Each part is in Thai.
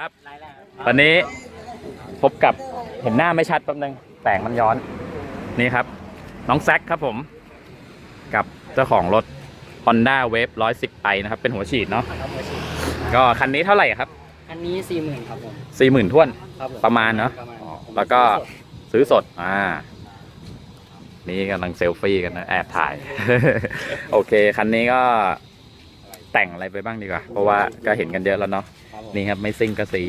ครับรายแรกครับตอนนี้พบกับเห็นหน้าไม่ชัดแป๊บนึงแสงมันย้อนนี่ครับ น้องแซคครับผม กับเจ้าของรถ Honda Wave 110 i นะครับ เป็นหัวฉีดเนาะครับหัวฉีดก็คันนี้เท่าไหร่ครับอันนี้สี่หมื่นครับผม40,000ท้วนครับผมประมาณเนอะประมาณอ๋อผมแล้วก็ซื้อสดซื้อสดอ่า นี่กำลังเซลฟี่กันนะแอบถ่าย โอเค คันนี้ก็แต่งอะไรไปบ้างดีกว่า เพราะว่าก็เห็นกันเยอะแล้วเนาะ ครับผมนี่ครับไม่ซิ่งกระสี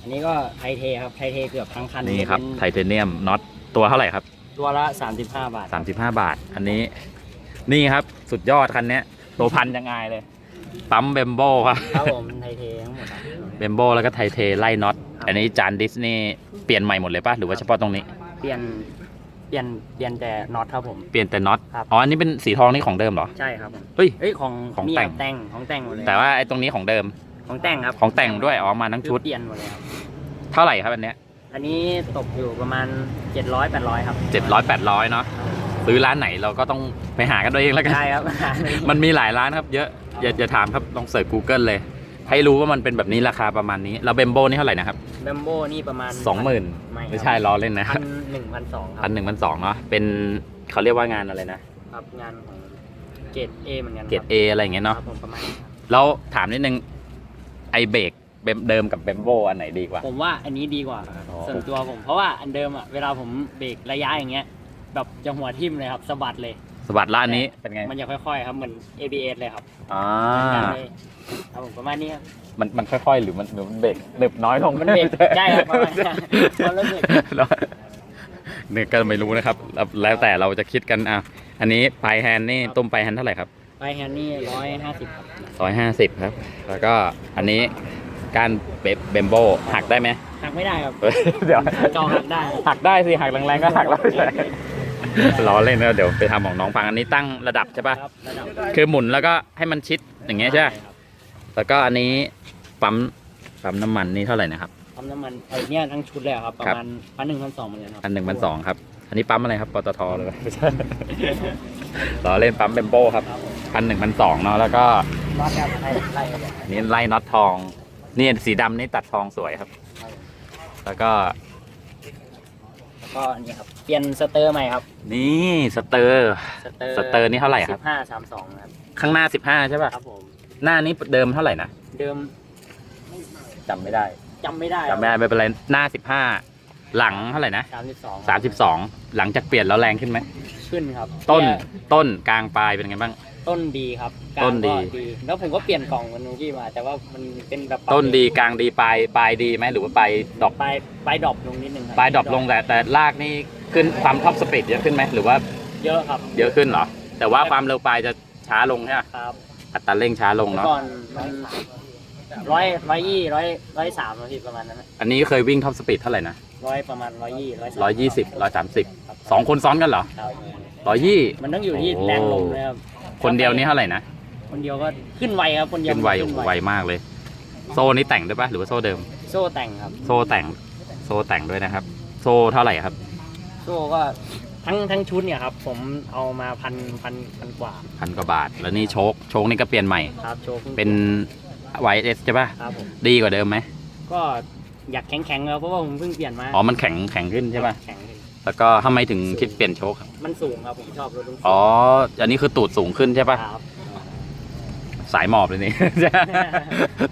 อันนี้ก็ไทเทครับไทเทเกือบทั้งคันนี่ครับไทเป็นเทเนียมน็อตตัวเท่าไหร่ครับ ตัวละสามสิบห้าบาท 35 บาท อันนี้ นี่ครับสุดยอดคันเนี้ยตัวพันยังไงเลย ปั๊มเบมโบครับครับผมไทเททั้งหมดครับเบมโบแล้วก็ไทเทไล่น็อตอันนี้จานดิสนี่เปลี่ยนใหม่หมดเลยป่ะหรือว่าเฉพาะตรงนี้ เปลี่ยนเป ลี่ยนเปลี่ยนแต่น็อตครับผม เปลี่ยนแต่น็อต ครับ อ๋อ อันนี้เป็นสีทองนี่ของเดิมเหรอ ใช่ครับผมเฮ้ย เอ้ยของของนี่แต่ง แต่งของแต่งหมดเลยแต่ว่าไอ้ตรงนี้ของเดิม ของแต่งครับของแต่งด้วย อ๋อ มาทั้งชุดคือเปลี่ยนหมดเลยครับเท่าไหร่ครับอันเนี้ยอันนี้ตกอยู่ประมาณเจ็ดร้อยแปดร้อยครับเจ็ดร้อยแปดร้อยเนาะ ซื้อร้านไหนเราก็ต้องไปหากันตัวเองแล้วกัน ใช่ครับ มันมีหลายร้านครับ เยอะ อย่าอย่าถามครับ ลองเสิร์ช Google เลย ให้รู้ว่ามันเป็นแบบนี้ราคาประมาณนี้แล้วเบมโบนี่เท่าไหร่นะครับแบมโบนี่ประมาณสองหมื่นไม่ครับไม่ใช่ล้อเล่นนะพันหนึ่งพันสองคพัรันบหนึ่งพันสองเนาะเป็นเขาเรียกว่างานอะไรนะครับงานของเกรดเอเหมือนกันเกรดเออะไรอย่างเงี้ยครัเนาะบผมประมาณนี้ครับแล้วถามนิดนึงไอเบรกเบมเดิมกับเบมโบอันไหนดีกว่า ผมว่าอันนี้ดีกว่าอ๋อ ส่วนตัวผมเพราะว่าอันเดิมอะเวลาผมเบรกระยะอย่างเงี้ย แบบจะหัวทิ่มเลยครับสะบัดเลย สวัสดละอันนี้เป็นไงมันจะค่อยๆครับเหมือน ABS เลยครับอ่าเหมือนกันเลยครับผมประมาณนี้ครับมันมันค่อยๆ หรือมันหรือมันเบรกหนึบน้อยลงมันเบรกใช่ครับประมาณนั้นมันเริ่มเบรกแล้วเนี่ยก็ไม่รู้นะครับแล้วแล้วแต่เราจะคิดกันอะอันนี้ปลายแฮนด์นี่ตุ้มปลายแฮนด์เท่าไหร่ครับไปแฮนด์นี่ร้อยห้าสิบครับร้อยห้าสิบครับ แล้วก็อันนี้การเบเบมโบหักได้ไหมหักไม่ได้ครับเฮ้ยเดี๋ยวจอหักได้ หักได้สิหักแรงๆก็หักแล้วไม่ใช่ ล้อเล่นนะเดี๋ยวไปทำของน้องฟังอันนี้ตั้งระดับใช่ป่ะครับระดับคือหมุนแล้วก็ให้มันชิดอย่างเงี้ยใช่ไหมครับแล้วก็อันนี้ปั๊มปั๊มน้ำมันนี่เท่าไหร่นะครับปั๊มน้ำมันไอ้เนี่ยทั้งชุดเลยครับ ประครับมาณพันหนึ่งพันสองเหมือนกันครับอันหนึ่งพันสองครับ อันนี้ปั๊มอะไรครับปตทเลยไม่ใช่ล้อเล่นปั๊มเบมโบครับครับผมพันหนึ่งพันสองเนาะแล้วก็รอดครับไล่ไล่ครับผมอันนี่ไล่น็อตทอง นี่สีดำนี่ตัดทองสวยครับ แล้วก็แล้ว ก็อันนี้ครับ เปลี่ยนสเตอร์ใหม่ครับ นี่สเตอร์ สเตอร์สเตอร์นี่เท่าไหร่ครับ สิบห้าสามสองครับ ข้างหน้าสิบห้าใช่ป่ะ ครับผม หน้านี้เดิมเท่าไหร่นะเดิมจำไม่ได้จำไม่ได้จำไม่ได้ไม่เป็นไรหน้าสิบห้าหลังเท่าไหร่นะสามสิบสองสามสิบสองหลังจากเปลี่ยนแล้วแรงขึ้นไหม ขึ้นครับต้นเนี่ยต้นกลางปลายเป็นไงบ้าง ต้นดีครับกลางต้นดี ก็แล้วผมก็เปลี่ยนกล่องมันเมื่อกี้มา แต่ว่ามันเป็นแบบปรับต้นดีกลางดีปลายปลายดีไหมหรือว่าปลายดอกปลายปลายดรอปลงนิดนึงครับปลายดรอปลงแต่แต่ลากนี่ขึ้นความท็อปสปีดเยอะขึ้นไหมหรือว่าเยอะครับเยอะขึ้นเหรอ แต่ว่าความเร็วปลายจะช้าลงใช่ไหมครับอัตราเร่งช้าลงเมื่อเนาะก่อนมันร้อยร้อยยี่ร้อยร้อยสามนาทีประมาณนั้นนะอันนี้เคยวิ่งท็อปสปีดเท่าไหร่นะ ร้อยประมาณร้อยยี่ร้อยร้อยยี่สิบร้อยสามสิบ สองคนซ้อนกันเหรอครับร้อยยี่ มันต้องอยู่ที่โอ้แรงลมเลยครับ คนเดียวนี่เท่าไหร่นะคนเดียวก็ขึ้นไวครับคนเดียวขึ้นไวขึ้นไวมากเลย โซ่นี่แต่งด้วยปะหรือว่าโซ่เดิม โซ่แต่งครับ โซ่แต่งโซ่แต่งด้วยนะครับ โซ่เท่าไหร่ครับ โซ่ก็ทั้งทั้งชุดเนี่ยครับ ผมเอามาพันพันพันกว่าพันกว่าบาท แล้วนี่โชคโชคนี่ก็เปลี่ยนใหม่ครับโชว์พิ่งเป็น YS ใช่ปะครับผมดีกว่าเดิมไหมก็อยากแข็งแข็งๆครับเพราะว่าผมเพิ่งเปลี่ยนมาอ๋อมันแข็งแข็งขึ้นใช่ปะแข็งขึ้น แล้วก็ทำไมถึงคิดเปลี่ยนโชคครับ มันสูงครับผมชอบรถรุ่นสูงอ๋อ อันนี้คือตูดสูงขึ้นใช่ปะครับสายหมอบเลยนี่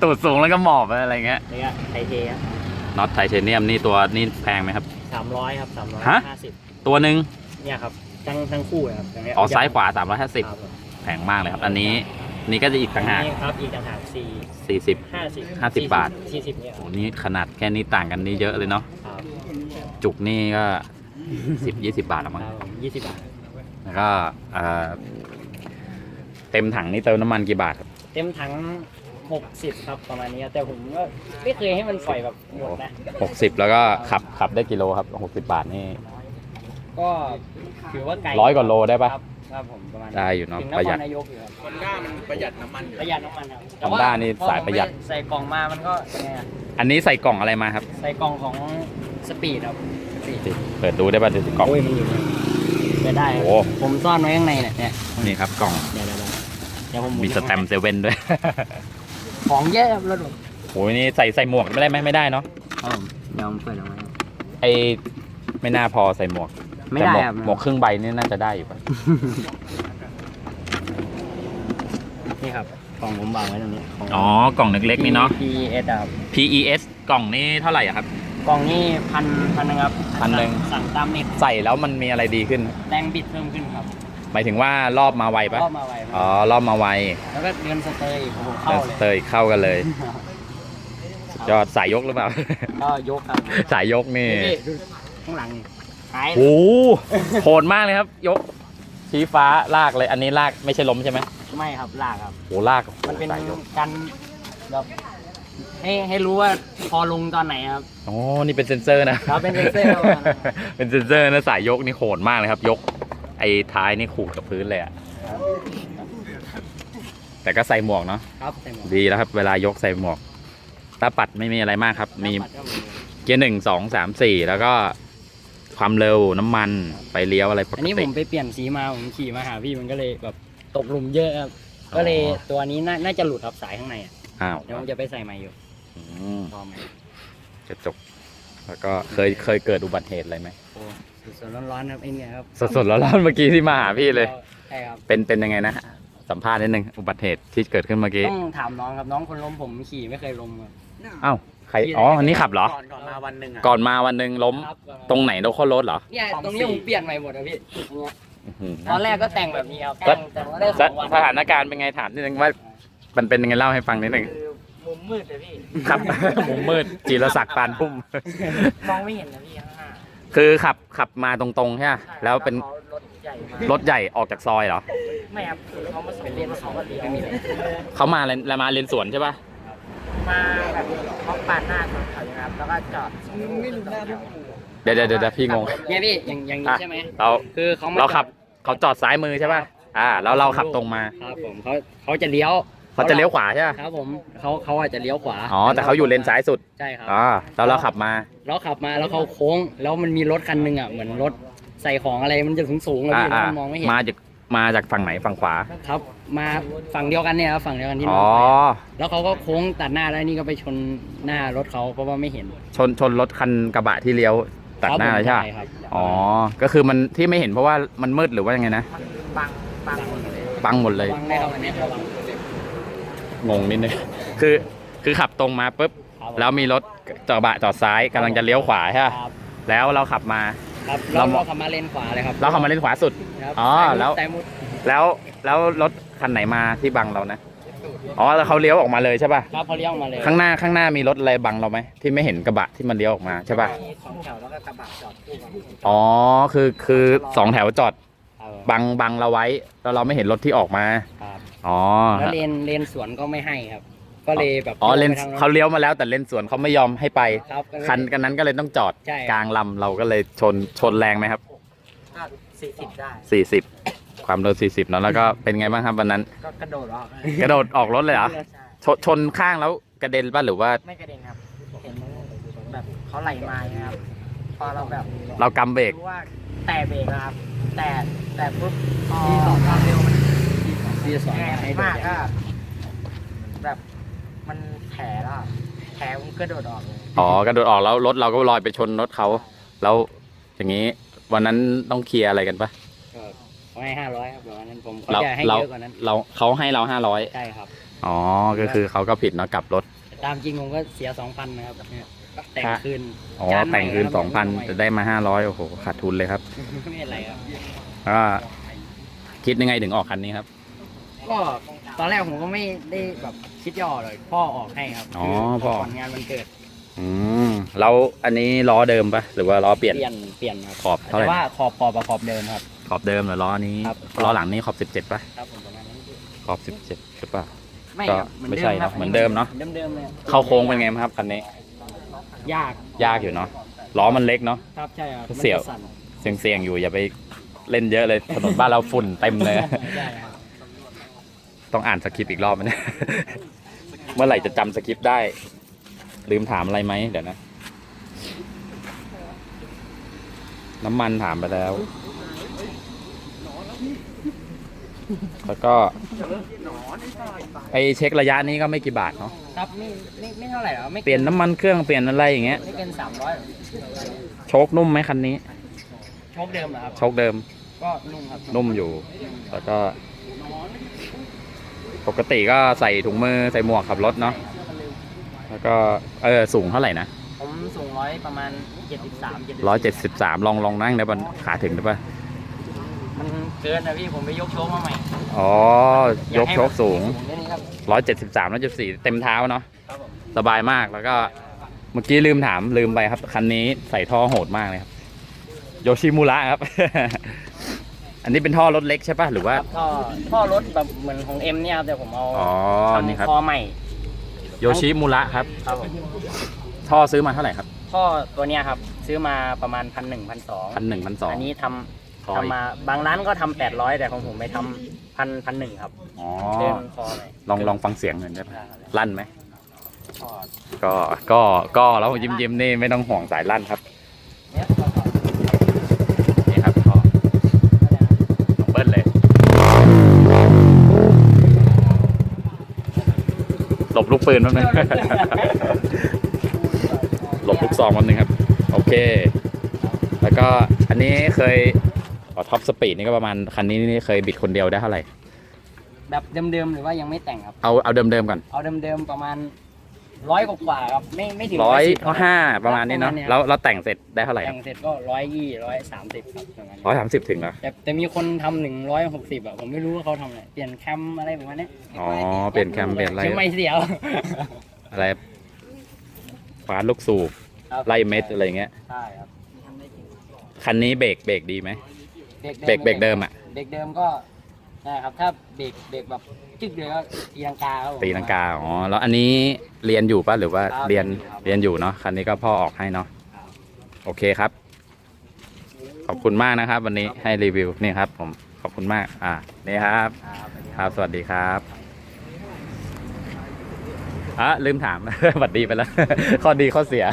ตูดสูงแล้วก็หมอบอะไรเงี้ย นี่ก็ไทเทน็อตไทเทเนียมนี่ตัวนี่แพงไหมครับ สามร้อยครับสามร้อยฮะ ห้าสิบตัวหนึ่งเนี่ยครับทั้งทั้งคู่เลยครับย่งเงี้อ๋อซ้ายขวา ครับผม350 แพงมากเลยครับ อันนี้นี่ก็จะอีกต่างหากนี่ครับอีกต่างหากสี่40 ห้าสิบห้าสิบบาท สี่สิบเนี่ยคโอ้รับนี่ขนาดแค่นี้ต่างกันนี่เยอะเลยเนาะ ครับจุกนี่ก็ 10 20บาทแล้วมั้งครับผมยี่สิบบาท แล้วก็เอ่อเต็มถังนี่เติมน้ำมันกี่บาทครับ เต็มถังหกสิบครับประมาณนี้ครับแต่ผมก็ไม่เคยให้มันปล่อยแบบหมดนะ60แล้วก็ขับขับได้กิโลครับ60 บาทนี่ ก็ถือว่าไกลร้อยกว่าโลได้ปะครับครับผมประมาณได้อยู่เนอะถึงนประคหยัรดนายกอยู่ครับฮอนด้ามันประหยัดน้ำมันอยู่ประหยัดน้ำมันครับ Honda นี่สายประหยัดพอผมไใส่กล่องมามันก็ยังไงอะอันนี้ใส่กล่องอะไรมาครับ ใส่กล่องของสปีดครับ สปีดเปิดดูได้ป่ะดูกล่อง โอ้ยมันอยู่เนี่ยเปิดได้ครับโอ้ ผมซ่อนไว้ข้างในเนี่ยเนี่ยนี่ครับกล่อง เดี๋ยวเดี๋ยวเดี๋ยวเดี๋ยวผมหนมีสแตมป์เซเว่นด้วย ของเยอะครับรถผมโอ้ยนี่ใส่ใส่หมวกไม่ได้ไหมไม่ได้เนาะ ครับผมเดี๋ยวผมเปิดออกมาให้ไอไม่น่าพอใส่หมวกไม่แต่ได้หมวกครับหมวกครึ่งใบนี่น่าจะได้อยู่ปะนี่ครับกล่องผมวางไว้ตรงนี้ของ อ๋อ กล่องเล็กๆนี่เนาะ PES อะครับ PES กล่องนี่เท่าไหร่อะครับ กล่องนี่พันพันนะครับพันหนึ่ง สั่งตามเน็ตใส่แล้วมันมีอะไรดีขึ้น แรงบิดเพิ่มขึ้นครับหมายถึงว่ารอบมาไวปะก็มาไวมากอ๋อรอบมาไวแล้วก็เงินสเตอร์อีกโอ้โหเดิเข้านสเลยเตอร์เข้ากันเลยยอดสายยกหรือเปล่า ก็ยกครับสายยกนี่นี่ดูข้างหลังนี่หายโอ้โหโหดมากเลยครับ ยกชี้ฟ้าลากเลย อันนี้ลากไม่ใช่ล้มใช่ไหมไม่ครับลากครับโหลากมันเป็นสายยก การแบบ ให้ให้รู้ว่าพอลงตอนไหนครับ อ๋อ นี่เป็นเซนเซอร์นะครับเป็นเซ็นเซอร์ครับ เป็นเซนเซอร์นะสายยกนี่โหดมากเลยครับ ยก ไอ้ท้ายนี่ขูดกับพื้นเลยอะแต่ก็ใส่หมวกเนาะ ครับใส่หมวกดีแล้วครับ เวลายกใส่หมวกตาปัดไม่มีอะไรมากครับ มีปัดก็มีเกียร์หนึ่งสองสามสี่แล้วก็ความเร็วน้ำมันไปเลี้ยวอะไรปกอันนี้ผติ มไปเปลี่ยนสีมาผมขี่มาหาพี่มันก็เลยแบบตกหลุมเยอะครับ ก็เลยอ๋อ ตัวนี้น่าน่าจะหลุดครับสายข้างในอะ อ้าวเดี๋ยวผมจะไปใส่ใหม่อยู่อืมพร้อมไหมกระจก แล้วก็เคยเคยเกิดอุบัติเหตุอะไรไหมโอ้สดๆร้อนๆครับไอ้เนี่ยครับสดๆแล้วร้อนๆเมื่อกี้ที่มาหาพี่เลย ใช่ครับ เป็นเป็นยังไงนะสัมภาษณ์นิดนึงอุบัติเหตุที่เกิดขึ้นเมื่อกี้ต้องถามน้องครับน้องคนล้มผมขี่ไม่เคยล้มครับอ้าวใครอ๋ออันนี้ขับเหรอ ก่อนก่อนมาวันหนึ่งอะ ก่อนมาวันหนึ่งล้ม ครับตรงไหนโลคอลรถเหรอเนี่ยตรงนี้ผมเปลี่ยนใหม่หมดอะพี่ตรงเนี้ยอื้อหือตอนแรกก็แต่งแบบนี้ครับก็แต่งแต่ว่าได้สสองวันสถานการณ์เป็นไงถามนิดนึงว่า มันเป็นยังไงเล่าให้ฟังนิดนึงคือมุมมืดเลยพี่ ครับ มุมมืดจีรศักดิ์ปานพุ่ม มองไม่เห็นนะพี่ข้างหน้าคือขับขับมาตรงๆใช่ไหมใช่แล้วเป็นขารถใหญ่มากรถใหญ่ออกจากซอยเหรอไม่ครับคือเขามาเป็นเลนเขาก็เลี้ยวไม่มีเลยเขามาเลนแล้วมาเลนสวนใช่ป่ะมาแบบเขาปาดหน้าชนเขาอย่างนี้ครับแล้วก็จอดไม่รู้หน้าพี่เดี๋ยวเดี๋ยวเดี๋ยวพี่งงเนี่ยพี่อย่างอย่างนี้อะใช่ไหมเราคือเขามาเราขับจอดเขาจอดซ้ายมือใช่ป่ะอ่าแล้วเราขับตรงมา ครับผมเขาเขาจะเลี้ยว เขาจะเลี้ยวขวาใช่ป่ะครับผมเขาเขาอาจจะเลี้ยวขวาอ๋อ แต่เขาอยู่เลนซ้ายสุดใช่ครับอ๋อแล้วเราขับมาแล้วขับมาแล้วเขาโค้ง แล้วมันมีรถคันหนึ่งอะเหมือนรถใส่ของอะไรมันจะสูงสูงๆอะอ่าพี่แล้วอ่ามันมองไม่เห็นมาจากมาจากฝั่งไหนฝั่งขวา ครับ มาฝั่งเดียวกันเนี่ยครับฝั่งเดียวกันที่น้อ๋อองไปแล้วเขาก็โค้งตัดหน้าแล้วนี่ก็ไปชนหน้ารถเขาเพราะว่าไม่เห็น ชนชนรถคันกระบะที่เลี้ยวตัดหน้าเลยใช่ปะครับอ๋อ ก็คือมันที่ไม่เห็นเพราะว่ามันมืดหรือว่ายังไงนะบังบังหมดเลยบังหมดเลยบั งได้ครับอันเนี้ยครับบังงงนิดนึง คือคือขับตรงมาปุ๊บครับผมแล้วมีรถจอดกระบะจอดซ้ายกำลังจะเลี้ยวขวาใช่ปะครับแล้วเราขับมา ครับเราเรา เราขับมาเลนขวาเลยครับเราขับมาเลนขวาสุด ครับอ๋อแล้วแต่มุดแล้วแล้วรถคันไหนมาที่บังเรานะอ๋อแล้วเขาเลี้ยวออกมาเลยใช่ป่ะครับเขาเลี้ยวออกมาเลยข้างหน้าข้างหน้ามีรถอะไรบังเราไหมที่ไม่เห็นกระบะที่มันเลี้ยวออกมาใช่ป่ะมีสองแถวแล้วก็กระบะจอดคู่กันอ๋อคือคือสองแถวจอดครั บบังบังเราไว้แล้วเราไม่เห็นรถที่ออกมาครับอ๋อแล้วเลนเลนสวนก็ไม่ให้ครับ ก็เลยแบบอ๋อเลนไปทง เขาเลี้ยวมาแล้วแต่เลนสวนเขาไม่ยอมให้ไปครับก็เลยคันกันนั้นก็เลยต้องจอดใช่ กลางลำเราก็เลยชนชนแรงไหมครับสี่สิบได้สี่สิบความเร็วสี่สิบเนอะแล้วก็เป็นไงบ้างครับวันนั้น ก็กระโดดออกกระโดดออกรถเลยเหรอใช่ชนชนข้างแล้วกระเด็นป่ะหรือว่าไม่กระเด็นครับ เห็นแบบเขาไหลมาครับ พอเราแบบเรากำเบรกรู้ว่า แต่เบรกนะครับ แต่แต่ปุ๊บที่สองความเร็วมันที่สองให้มากก็แบบมันแผลแล้วอะแผลมันกระโดดออกเลยอ๋อกระโดดออกแล้วรถเราก็ลอยไปชนรถเขา แล้วอย่างนี้วันนั้นต้องเคลียร์อะไรกันปะเขาให้ห้าร้อยครับแบบนั้นผมเขาเราจะให้เราเยอะกว่านั้นเราเขาให้เราห้าร้อยใช่ครับ อ๋อ ก็คือเขาก็ผิดเนาะกลับรถแต่ตามจริงผมก็เสียสองพันนะครับเนี่ย แต่งค่ะคืนอ๋อจานใหม่แต่งคืนครับสองพันใหม่จะได้มาห้าร้อยโอ้โหขาดทุนเลยครับไม่เป็นไรครับก็คิดยังไงถึงออกคันนี้ครับ ก็ตอนแรกผมก็ไม่ได้แบบคิดย่อเลยพ่อออกให้ครับอ๋อคืพ่อก่อนงานมันเกิด อืมแล้วอันนี้ล้อเดิมปะหรือว่าล้อเปลี่ยนเปลี่ยนเปลี่ยนครับขอบเท่าไหร่แต่ว่าขอบขอบกับขอบเดิมครับขอบเดิมหรือล้อนี้ครับล้อหลังนี้ขอบสิบเจ็ดปะครับผมประมาณนั้นขอบสิบเจ็ดใช่ปะไม่ก็ครับเหมือนไม่เดิใช่มครับเนอะเหมือนเดิมเนอะเดิมเดิมๆเลยเข้าโค้งเป็นไงครับคันนี้ ยากยากอยู่เนาะล้อมันเล็กเนาะ ครับใช่ครับมันจะเสี่ยวสั่นเสี่ยงๆอยู่อย่าไปเล่นเยอะเลยถนนบ้านเราฝุ่นเต็มเลย ใช่ครับต้องอ่านสคริปต์อีกรอบไหมเนี่ย เมื่อไหร่จะจำสคริปต์ได้ ลืมถามอะไรไหมเดี๋ยวนะ น้ำมันถามไปแล้ว แล้วก็ไอเช็คระยะนี้ก็ไม่กี่บาทเนาะครับไม่ไม่ไม่เท่าไหร่หรอกไม่เปลี่ยนน้ำมันเครื่องเปลี่ยนอะไรอย่างเงี้ย ไม่เกินสามร้อยโชคนุ่มไหมคันนี้ โชคเดิมเหรอครับ โชคเดิมก็นุ่มครับนุ่มอยู่ แล้วก็ ปกติก็ใส่ถุงมือใส่หมวกขับรถเนาะแล้วก็เออสูงเท่าไหร่นะผมสูงร้อยประมาณเจ็ดสิบสามร้อยเจ็ดสิบสามลองลองนั่งได้ปะขาถึงได้ปะมัน เกินนะพี่ผมไปยกโชคมาใหม่อ๋อยกโชคสูงสูงได้นี่ครับร้อยเจ็ดสิบสามร้อยเจ็ดสี่เต็มเท้าเนาะครับผมสบายมากแล้วก็เมื่อกี้ลืมถามลืมไปครับ คันนี้ใส่ท่อโหดมากเลยครับ โยชิมุระครับ อันนี้เป็นท่อรถเล็กใช่ปะหรือว่า ครับท่อท่อรถแบบเหมือนของเอ็มเนี่ยครับแต่ผมเอาอ๋อนี่ครับทำคอใหม่โยชิมุระครับ ครับผมท่อซื้อมาเท่าไหร่ครับท่อตัวเนี้ยครับ ซื้อมาประมาณพันหนึ่งพันสองพันหนึ่งพันสองอันนี้ท คอำยทำมาบางร้านก็ทำแปดร้อยแต่ของผมไปทำพันพันหนึ่งครับอ๋อเดินคอเลยลองลองฟังเสียงหน่อยได้ปะได้ครับลั่นไหม ทอดก็ก็ก็แล้วยิ้มยิ้มๆนี่ไม่ต้องห่วงสายลั่นครับเนี่ยทอดนี่ครับท่อลองเบิ้ลเลยหลบลูกปืนแป๊บนึง หลบลูกซองแป๊บนึงครับ โอเค แล้วก็อันนี้เคย ท็อปสปีดนี่ก็ประมาณคันนี้นี่เคยบิดคนเดียวได้เท่าไหร่ แบบเดิมๆหรือว่ายังไม่แต่งครับ เอาเอาเดิมๆก่อนเอาเดิมๆประมาณร้อยกว่าๆครับไม่ไม่ถึงร้อย110ห้าประมาณนี้เนาะประมาณแล้วเราแต่งเสร็จได้เท่าไหร่คแต่รับงเสร็จก็ร้อยยี่ร้อยสามสิบครับประมาณนี้ร้อยสามสิบถึงเหรอ แต่แต่มีคนทำหนึ่งร้อยหกสิบอะผมไม่รู้ว่าเขาทำอะไรเปลี่ยนแคมอะไรประมาณเนี้ยอ๋อเปลี่ยนแคมเปลี่ยนอะไร เชียงใหม่เสียว อะไรฟ้าลูกสูบครับไล่เม็ดอะไรเงี้ย ใช่ครับคันนี้เบรกเบรกดีไหม เบรกเบรกเบรกเดิมอะ เบรกเดิมก็นะครับถ้าเบรกเบรกแบบจึ๊กเลยก็ตีลังกาครับผม ตีลังกา อ๋อ แล้วอันนี้เรียนอยู่ป่ะ หรือว่าครับเรียนครับ เรียนอยู่เนาะ คันนี้ก็พ่อออกให้เนาะ โอเคครับ ขอบคุณมากนะครับ วันนี้ให้รีวิว นี่ครับ ผม ขอบคุณมาก อ่า นี่ครับ ครับครับ สวัสดีครับอะลืมถาม สวัสดีไปแล้ว ข้อดีข้อเสีย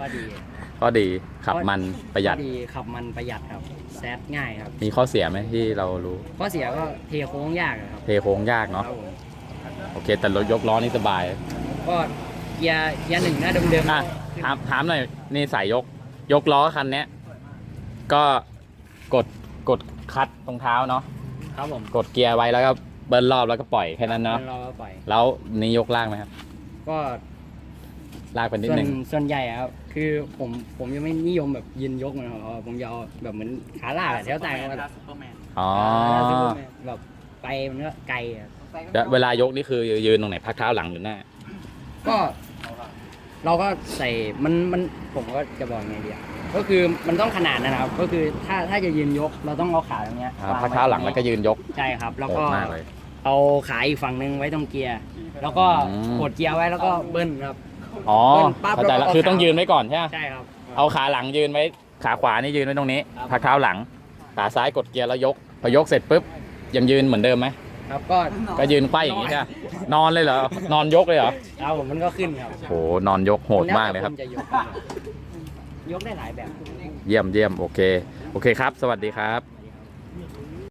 ก็ดี ข้อดีขับมันประหยัดก็ดีขับมันประหยัดครับแซดง่ายครับมีข้อเสียไหมที่เรารู้ ข้อเสียก็เทโค้งยากอะครับเทโค้งยากเนาะครับผมโอเค แต่รถยกล้อนี่สบายก็เกียร์เกียร์หนึ่งหน้าเดิมๆอะถามถามหน่อยนี่สายยกยกล้อคันเนี้ยก็กดกดคัดตรงเท้าเนาะครับผมกดเกียร์ไว้แล้วก็เบิร์นรอบแล้วก็ปล่อยแค่นั้นเนาะรอปล่อย แล้วนี่ยกล่างไหมครับ ก็ ลากไปนิดส่วนนึงส่วนใหญ่อะครับคือผมผมยังไม่นิยมแบบยืนยกเหมือนเขาผมจะเอาแบบเหมือนขาลากอะแถวต่างกันอ๋อแบบไปมันก็ไกลอะแล้วเวลายกนี่คือยืนตรงไหนพักเท้าหลังหรือหน้าก็เราก็ใส่มันมันผมก็จะบอกไงดีอะก็คือมันต้องขนาดนะครับ ก็คือถ้าถ้าจะยืนยกเราต้องเอาขาตรงเนี้ยอ่าวงพักเท้าหลังแล้วก็ยืนยกใช่ครับ แล้วโหก็ดมากเลย เอาขาอีกฝั่งหนึงไว้ตรงเกียร์ แล้วก็อืม กดเกียร์ไว้แล้วก็เบิ้ลครับ อ๋อเป็นปั๊บเข้าใจแล้แล้ววก็ คือต้องเอาขายืยืนไว้ก่อนใช่ไหมใช่ครับ เอาขาหลังยืนไว้ขาขวานี่ยืนไว้ตรงนี้ครับพักเท้าหลังขาซ้ายกดเกียร์แล้วยกพอยกเสร็จปุ๊บยังยืนเหมือนเดิมไหมครับก็ก็ยืนไขว้อย่างนี้ใช่ไหมนอนเลยเหรอนอนยกเลยเหรอเอาผมมันก็ขึ้นครับโหนอนยกโหดมากเลยครับ แวแต่ณจะยกยกได้หลายแบบ เยี่ยมเยี่ยมโอเค โอเคครับ สวัสดีครับ